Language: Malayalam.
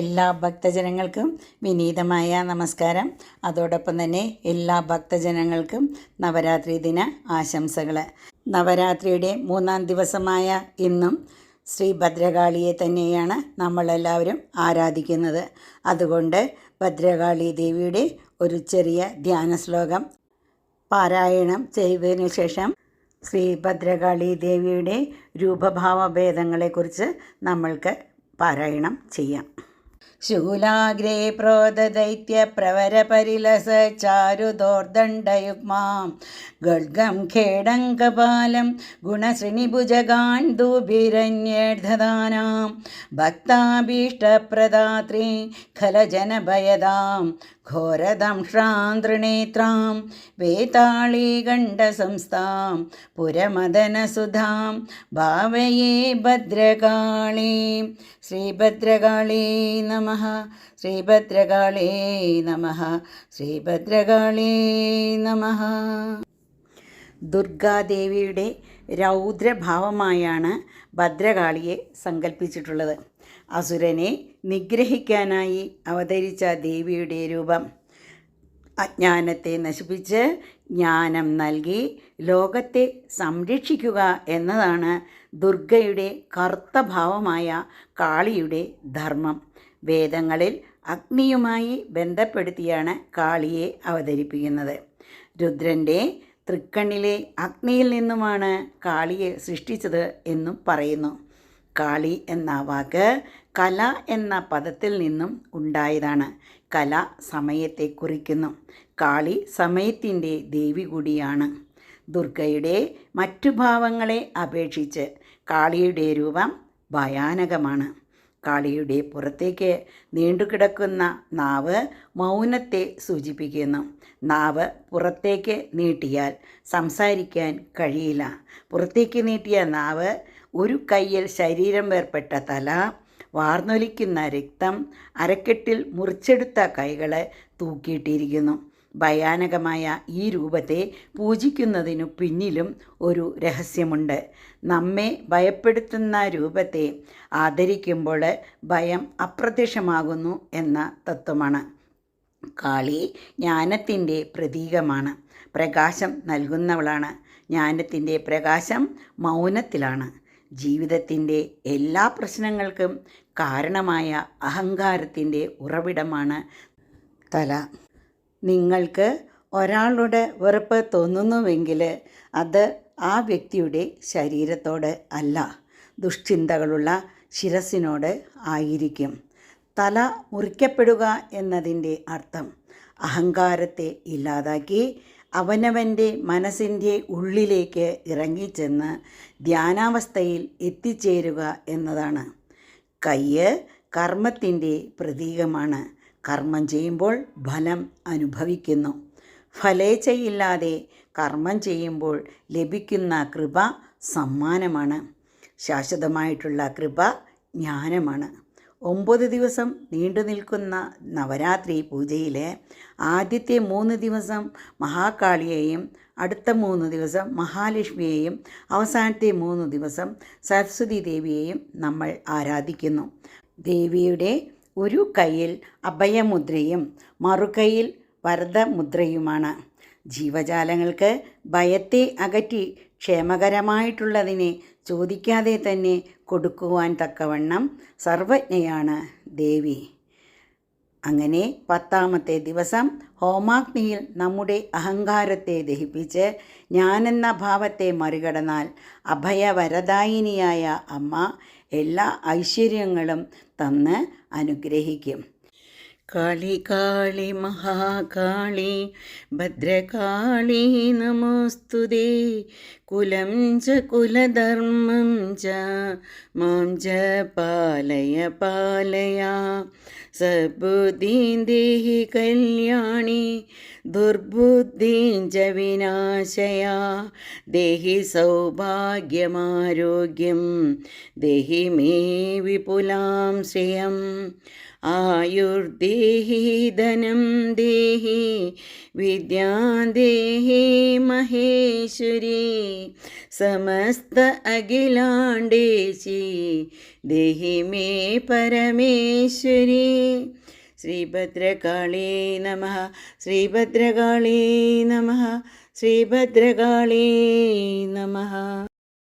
എല്ലാ ഭക്തജനങ്ങൾക്കും വിനീതമായ നമസ്കാരം. അതോടൊപ്പം തന്നെ എല്ലാ ഭക്തജനങ്ങൾക്കും നവരാത്രി ദിന ആശംസകൾ നവരാത്രിയുടെ മൂന്നാം ദിവസമായ ഇന്നും ശ്രീ ഭദ്രകാളിയെ തന്നെയാണ് നമ്മളെല്ലാവരും ആരാധിക്കുന്നത്. അതുകൊണ്ട് ഭദ്രകാളി ദേവിയുടെ ഒരു ചെറിയ ധ്യാന ശ്ലോകം പാരായണം ചെയ്തതിനു ശേഷം ശ്രീ ഭദ്രകാളി ദേവിയുടെ രൂപഭാവഭേദങ്ങളെക്കുറിച്ച് നമ്മൾക്ക് പാരായണം ചെയ്യാം. ശൂലാഗ്രേ പ്രോദദൈത്യപ്രവരപരിലസ ചാരുദോർദണ്ഡയുഗ്മാം ഗഡ്ഗം ഖേടങ്കപാലം ഗുണശ്രീനിഭുജഗാൻ ദൂഭിരണ്യേർധദാനാം ഭക്താഭീഷ്ടപ്രദാത്രീ ഖലജനഭയദാം ഘോരദംഷ്ട്രാം തൃണേത്രാം വേതാളീകണ്ഠസംസ്ഥാം പുരമദനസുധാം ഭാവയേ ഭദ്രകാളീം ശ്രീഭദ്രകാളീ നമ ശ്രീഭദ്രകാളീ നമ ശ്രീഭദ്രകാളീ നമ. ദുർഗാദേവിയുടെ രൗദ്രഭാവമായാണ് ഭദ്രകാളിയെ സങ്കല്പിച്ചിട്ടുള്ളത്. അസുരനെ നിഗ്രഹിക്കാനായി അവതരിച്ച ദേവിയുടെ രൂപം. അജ്ഞാനത്തെ നശിപ്പിച്ച് ജ്ഞാനം നൽകി ലോകത്തെ സംരക്ഷിക്കുക എന്നതാണ് ദുർഗയുടെ കറുത്ത ഭാവമായ കാളിയുടെ ധർമ്മം. വേദങ്ങളിൽ അഗ്നിയുമായി ബന്ധപ്പെടുത്തിയാണ് കാളിയെ അവതരിപ്പിക്കുന്നത്. രുദ്രന്റെ തൃക്കണ്ണിലെ അഗ്നിയിൽ നിന്നുമാണ് കാളിയെ സൃഷ്ടിച്ചത് എന്നും പറയുന്നു. കാളി എന്ന വാക്ക് കല എന്ന പദത്തിൽ നിന്നും ഉണ്ടായതാണ്. കല സമയത്തെ കുറിക്കുന്നു. കാളി സമയത്തിന്റെ ദേവി കൂടിയാണ്. ദുർഗയുടെ മറ്റു ഭാവങ്ങളെ അപേക്ഷിച്ച് കാളിയുടെ രൂപം ഭയാനകമാണ്. കാളിയുടെ പുറത്തേക്ക് നീണ്ടുകിടക്കുന്ന നാവ് മൗനത്തെ സൂചിപ്പിക്കുന്നു. നാവ് പുറത്തേക്ക് നീട്ടിയാൽ സംസാരിക്കാൻ കഴിയില്ല. പുറത്തേക്ക് നീട്ടിയ നാവ് ഒരു കയ്യിൽ ശരീരം വേർപ്പെട്ട തല വാർന്നൊലിക്കുന്ന രക്തം അരക്കെട്ടിൽ മുറിച്ചെടുത്ത കൈകളെ തൂക്കിയിട്ടിരിക്കുന്നു. ഭയാനകമായ ഈ രൂപത്തെ പൂജിക്കുന്നതിനു പിന്നിലും ഒരു രഹസ്യമുണ്ട്. നമ്മെ ഭയപ്പെടുത്തുന്ന രൂപത്തെ ആദരിക്കുമ്പോൾ ഭയം അപ്രത്യക്ഷമാകുന്നു എന്ന തത്വമാണ്. കാളി ജ്ഞാനത്തിന്റെ പ്രതീകമാണ്. പ്രകാശം നൽകുന്നവളാണ്. ജ്ഞാനത്തിന്റെ പ്രകാശം മൗനത്തിലാണ്. ജീവിതത്തിന്റെ എല്ലാ പ്രശ്നങ്ങൾക്കും കാരണമായ അഹങ്കാരത്തിന്റെ ഉറവിടമാണ് തല. നിങ്ങൾക്ക് ഒരാളുടെ വെറുപ്പ് തോന്നുന്നുവെങ്കിൽ അത് ആ വ്യക്തിയുടെ ശരീരത്തോട് അല്ല ദുഷ്ചിന്തകളുള്ള ശിരസിനോട് ആയിരിക്കും. തല മുറിക്കപ്പെടുക എന്നതിന്റെ അർത്ഥം അഹങ്കാരത്തെ ഇല്ലാതാക്കി അവനവന്റെ മനസ്സിന്റെ ഉള്ളിലേക്ക് ഇറങ്ങിച്ചെന്ന് ധ്യാനാവസ്ഥയിൽ എത്തിച്ചേരുക എന്നതാണ്. കയ്യ് കർമ്മത്തിന്റെ പ്രതീകമാണ്. കർമ്മം ചെയ്യുമ്പോൾ ഫലം അനുഭവിക്കുന്നു. ഫലേച്ഛയില്ലാതെ കർമ്മം ചെയ്യുമ്പോൾ ലഭിക്കുന്ന കൃപ സമ്മാനമാണ്. ശാശ്വതമായിട്ടുള്ള കൃപ ജ്ഞാനമാണ്. ഒമ്പത് ദിവസം നീണ്ടു നിൽക്കുന്ന നവരാത്രി പൂജയിലെ ആദ്യത്തെ മൂന്ന് ദിവസം മഹാകാളിയെയും അടുത്ത മൂന്ന് ദിവസം മഹാലക്ഷ്മിയെയും അവസാനത്തെ മൂന്ന് ദിവസം സരസ്വതി ദേവിയെയും നമ്മൾ ആരാധിക്കുന്നു. ദേവിയുടെ ഒരു കയ്യിൽ അഭയമുദ്രയും മറുകൈയിൽ വരദമുദ്രയുമാണ്. ജീവജാലങ്ങൾക്ക് ഭയത്തെ അകറ്റി ക്ഷേമകരമായിട്ടുള്ളതിനെ ചോദിക്കാതെ തന്നെ കൊടുക്കുവാൻ തക്കവണ്ണം സർവജ്ഞയാണ് ദേവി. അങ്ങനെ പത്താമത്തെ ദിവസം ഹോമാഗ്നിയിൽ നമ്മുടെ അഹങ്കാരത്തെ ദഹിപ്പിച്ച് ഞാനെന്ന ഭാവത്തെ മറികടന്നാൽ അഭയവരദായിനിയായ അമ്മ എല്ലാ ഐശ്വര്യങ്ങളും തന്ന് അനുഗ്രഹിക്കും. കാളി കാളി മഹാകാളി ഭദ്രകാളി നമോസ്തുതേ കുലം ച കുലധർമ്മം ച മാം ച പാലയ പാലയ. സബുദീൻ ദേഹി കല്യാണി ദുർബുദ്ധിം ച വിനാശയ ദേഹി സൗഭാഗ്യമാരോഗ്യം ദേഹി മേ വിപുലാം ശ്രേയം. ആയുർദേഹി ധനം ദേഹി വിദ്യാദേഹി മഹേശ്വരി. സമസ്ത അഖിലാണ്ടേശി ദേഹി മേ പരമേശ്വരി. ശ്രീഭദ്രകാളീ നമ ശ്രീഭദ്രകാളീ നമ ശ്രീഭദ്രകാളീ നമ.